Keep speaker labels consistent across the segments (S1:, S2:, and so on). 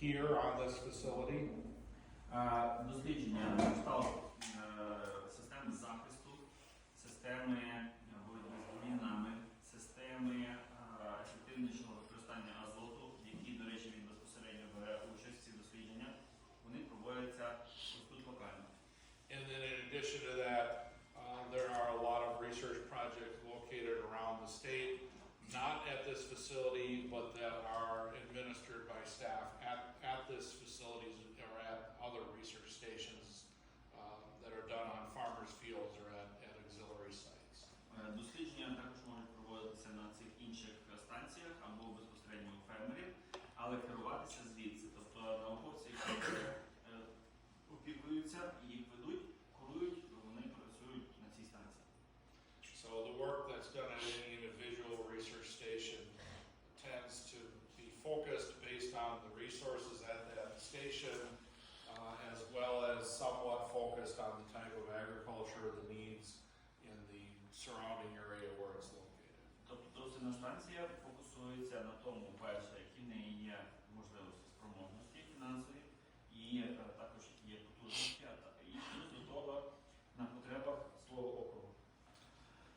S1: here on this facility.
S2: Е, Дослідження на кшталт е, системи захисту, системи е, боротьби з змінами, системи е, ефективнішого використання азоту, які, до речі, він безпосередньо бере участь в цих дослідженнях, вони проводяться ось тут локально.
S1: And then in addition to that, uh, there are a lot of research projects located around the state, not at this facility, but that are administered by staff at, at this facilities or at other research stations um, that are done on farmers' fields or at, at auxiliary sites.
S2: Е, Дослідження також можуть проводитися на цих інших станціях або безпосередньо у фермерів, але керуватися звідси. Тобто науковці, які
S1: surrounding area where it's located.
S2: Тобто дослідна станція фокусується на тому, перше, які в неї є можливості спроможності фінансові, і е, також які є потужності, а та- і плюс до того на потребах свого округу.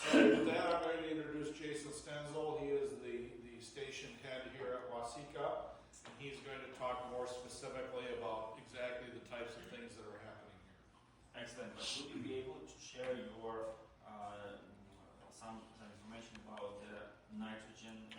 S1: So with that, I'm going to introduce Jason Stenzel. He is the, the station head here at Wasika. And he's going to talk more specifically about exactly the types of things that are happening here.
S2: Excellent. But would you be able to share your about nitrogen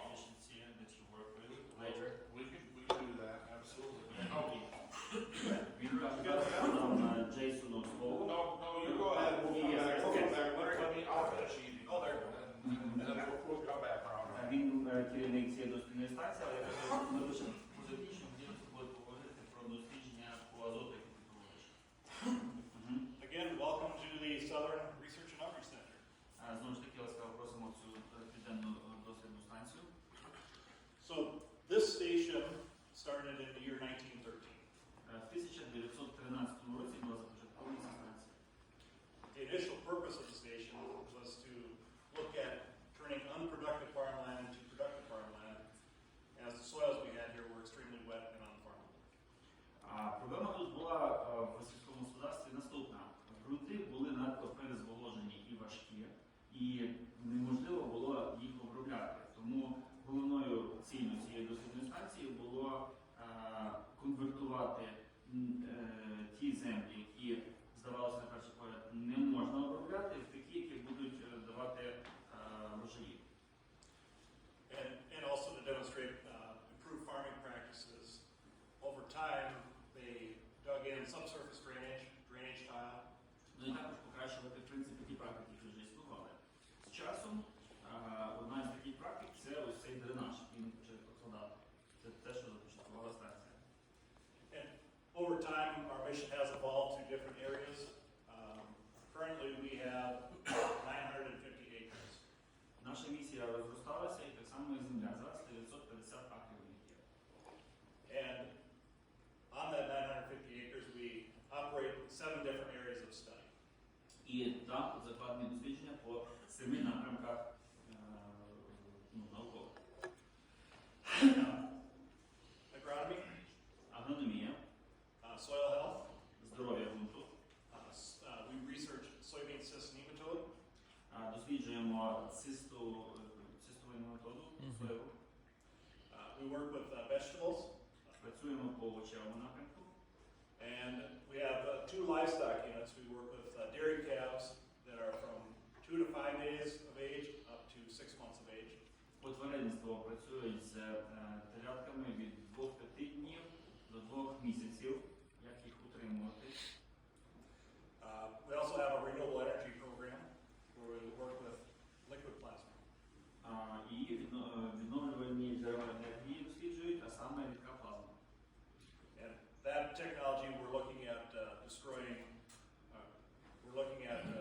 S2: і неможливо було їх обробляти. Тому головною ціллю цієї дослідної станції було е, конвертувати е, ті землі, е, досліджуємо цисту, цистову методу, соєву.
S3: uh, we work with uh, vegetables,
S2: працюємо по овочевому напрямку.
S3: and we have uh, two livestock units. We work with uh, dairy calves that are from two to five days of age up to six months of age.
S2: По тваринництво працюють з джерела енергії досліджують, а саме рідка плазма.
S3: And that technology we're looking at uh, destroying, uh, we're looking at uh,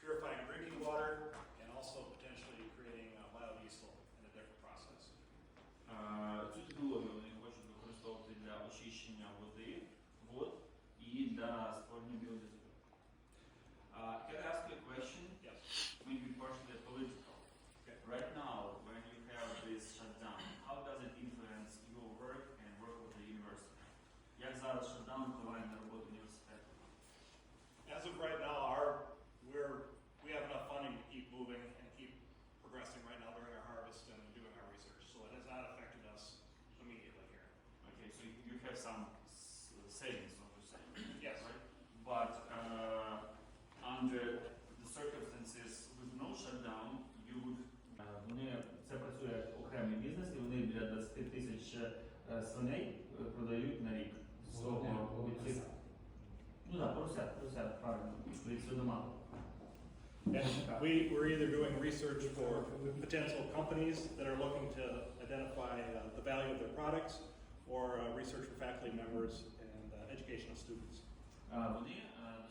S3: purifying drinking water and also potentially creating uh, biodiesel in a different process.
S2: Цю технологію вони хочуть використовувати для очищення води, вод і для створення біодизелю. Uh, can I ask have some s- savings, so to say.
S3: Yes.
S2: Right? But uh, under the circumstances with no shutdown, you would Е, Вони це працює як окремий бізнес, і вони біля 20 тисяч е, свиней е, продають на рік. З свого від цих- Ну так, поросят, поросят, правильно, від свиноматок.
S3: And we, we're either doing research for potential companies that are looking to identify uh, the value of their products, or uh, research for faculty members and uh, educational students.
S2: dia,
S3: uh,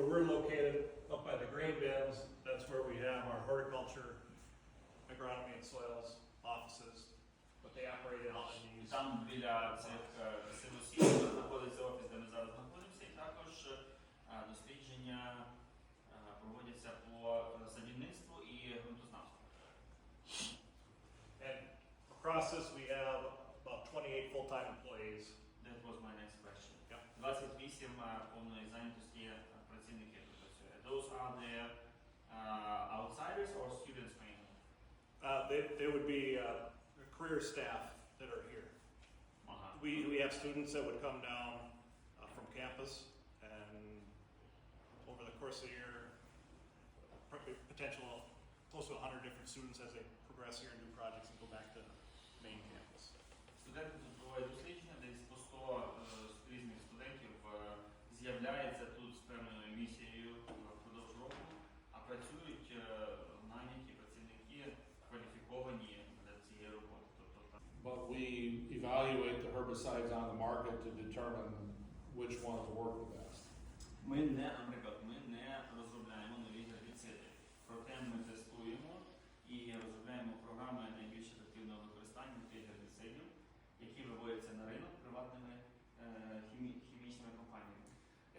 S3: where we're located, up by the grain bins, that's where we have our horticulture, agronomy and soils offices, but they operate out in
S2: І
S3: these.
S2: там біля цих е, силосів знаходиться офіс,
S3: they, they would be, uh, career staff that are here.
S2: Ага.
S3: We, we have students that would come down, uh, from campus and over the course of the year, probably potential, close to hundred different students as they progress here and do projects and go back to main campus.
S2: Студенти тут проводять
S1: But we evaluate the herbicides on the market to determine which ones work the best.
S2: Ми не, наприклад, ми не розробляємо нові гербіциди. Проте ми тестуємо і розробляємо програми найбільш ефективного використання тих гербіцидів, які виводяться на ринок приватними е, хімі- хімічними компаніями.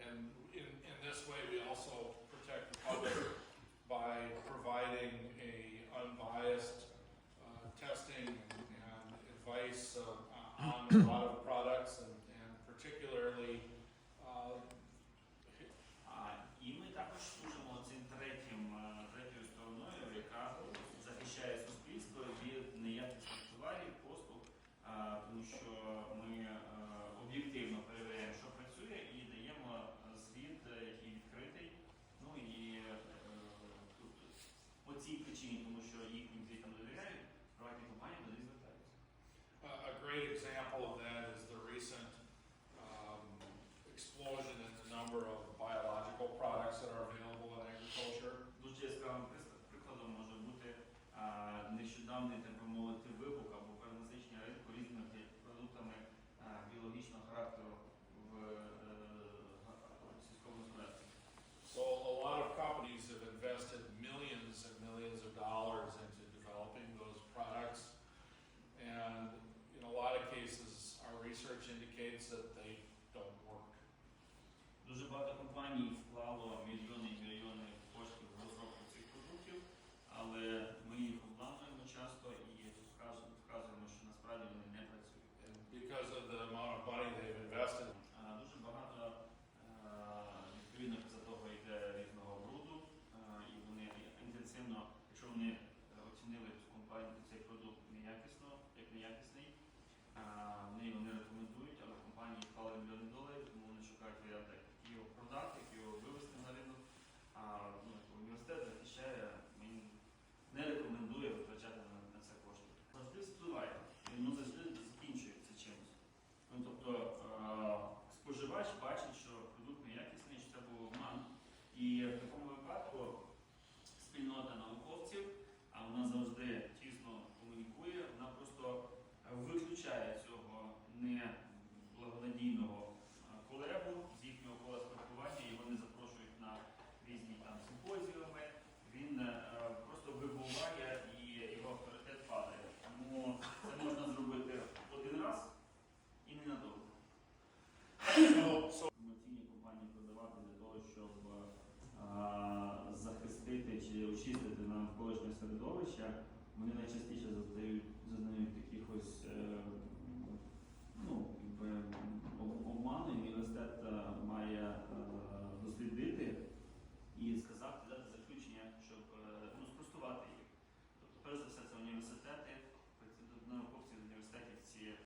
S1: And a lot of
S2: нещодавний, так би мовити, вибух навколишнього середовища, вони найчастіше зазнають, зазнають таких ось е, ну, обману, і університет е, має е, дослідити